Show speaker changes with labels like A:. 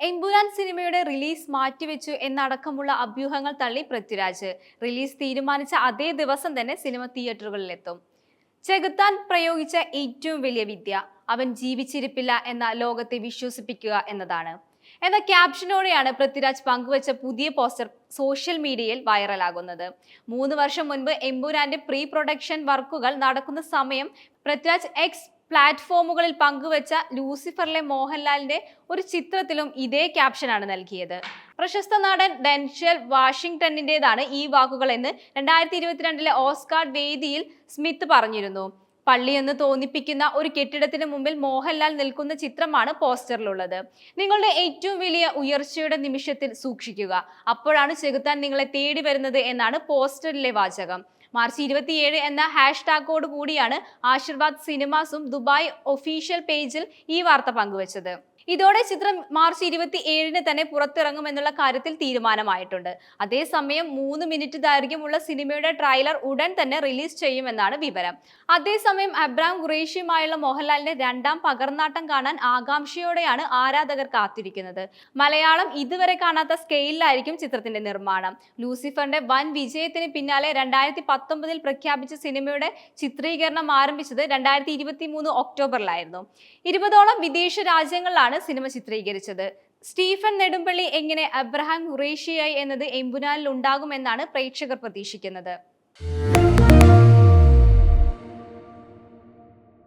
A: എമ്പുരാൻ സിനിമയുടെ റിലീസ് മാറ്റിവെച്ചു എന്നടക്കമുള്ള അഭ്യൂഹങ്ങൾ തള്ളി പൃഥ്വിരാജ്. റിലീസ് തീരുമാനിച്ച അതേ ദിവസം തന്നെ സിനിമ തിയേറ്ററുകളിലെത്തും. ചെകുത്താൻ പ്രയോഗിച്ച ഏറ്റവും വലിയ വിദ്യ അവൻ ജീവിച്ചിരിപ്പില്ല എന്ന ലോകത്തെ വിശ്വസിപ്പിക്കുക എന്നതാണ്. എന്ന ക്യാപ്ഷനോടെയാണ് പൃഥ്വിരാജ് പങ്കുവച്ച പുതിയ പോസ്റ്റർ സോഷ്യൽ മീഡിയയിൽ വൈറലാകുന്നത്. മൂന്ന് വർഷം മുൻപ് എംപുരാന്റെ പ്രീ പ്രൊഡക്ഷൻ വർക്കുകൾ നടക്കുന്ന സമയം പൃഥ്വിരാജ് എക്സ് പ്ലാറ്റ്ഫോമുകളിൽ പങ്കുവച്ച ലൂസിഫറിലെ മോഹൻലാലിന്റെ ഒരു ചിത്രത്തിലും ഇതേ ക്യാപ്ഷനാണ് നൽകിയത്. പ്രശസ്ത നടൻ ഡെൻഷൽ വാഷിംഗ്ടണിന്റെതാണ് ഈ വാക്കുകൾ എന്ന് രണ്ടായിരത്തി ഇരുപത്തിരണ്ടിലെ ഓസ്കാർ വേദിയിൽ സ്മിത്ത് പറഞ്ഞിരുന്നു. പള്ളിയെന്ന് തോന്നിപ്പിക്കുന്ന ഒരു കെട്ടിടത്തിന് മുമ്പിൽ മോഹൻലാൽ നിൽക്കുന്ന ചിത്രമാണ് പോസ്റ്ററിലുള്ളത്. നിങ്ങളുടെ ഏറ്റവും വലിയ ഉയർച്ചയുടെ നിമിഷത്തിൽ സൂക്ഷിക്കുക. അപ്പോഴാണ് ചെകുത്താൻ നിങ്ങളെ തേടി വരുന്നത് എന്നാണ് പോസ്റ്ററിലെ വാചകം. മാർച്ച് ഇരുപത്തിയേഴ് എന്ന ഹാഷ്ടാഗോട് കൂടിയാണ് ആശീർവാദ് സിനിമാസും ദുബായ് ഒഫീഷ്യൽ പേജിൽ ഈ വാർത്ത പങ്കുവച്ചത്. ഇതോടെ ചിത്രം മാർച്ച് ഇരുപത്തി ഏഴിന് തന്നെ പുറത്തിറങ്ങുമെന്നുള്ള കാര്യത്തിൽ തീരുമാനമായിട്ടുണ്ട്. അതേസമയം മൂന്ന് മിനിറ്റ് ദൈർഘ്യമുള്ള സിനിമയുടെ ട്രെയിലർ ഉടൻ തന്നെ റിലീസ് ചെയ്യുമെന്നാണ് വിവരം. അതേസമയം അബ്രാം ഖുറേഷിയുമായുള്ള മോഹൻലാലിന്റെ രണ്ടാം പകർന്നാട്ടം കാണാൻ ആകാംക്ഷയോടെയാണ് ആരാധകർ കാത്തിരിക്കുന്നത്. മലയാളം ഇതുവരെ കാണാത്ത സ്കെയിലിലായിരിക്കും ചിത്രത്തിന്റെ നിർമ്മാണം. ലൂസിഫറിന്റെ വൻ വിജയത്തിന് പിന്നാലെ രണ്ടായിരത്തി പത്തൊമ്പതിൽ പ്രഖ്യാപിച്ച സിനിമയുടെ ചിത്രീകരണം ആരംഭിച്ചത് രണ്ടായിരത്തി ഇരുപത്തി മൂന്ന് ഒക്ടോബറിലായിരുന്നു. ഇരുപതോളം വിദേശ രാജ്യങ്ങളിലാണ് സിനിമ ചിത്രീകരിച്ചത്. സ്റ്റീഫൻ നെടുമ്പള്ളി എങ്ങനെ അബ്രഹാം ഖുറേഷിയായി എന്നത് എമ്പുനാലിൽ ഉണ്ടാകുമെന്നാണ് പ്രേക്ഷകർ പ്രതീക്ഷിക്കുന്നത്.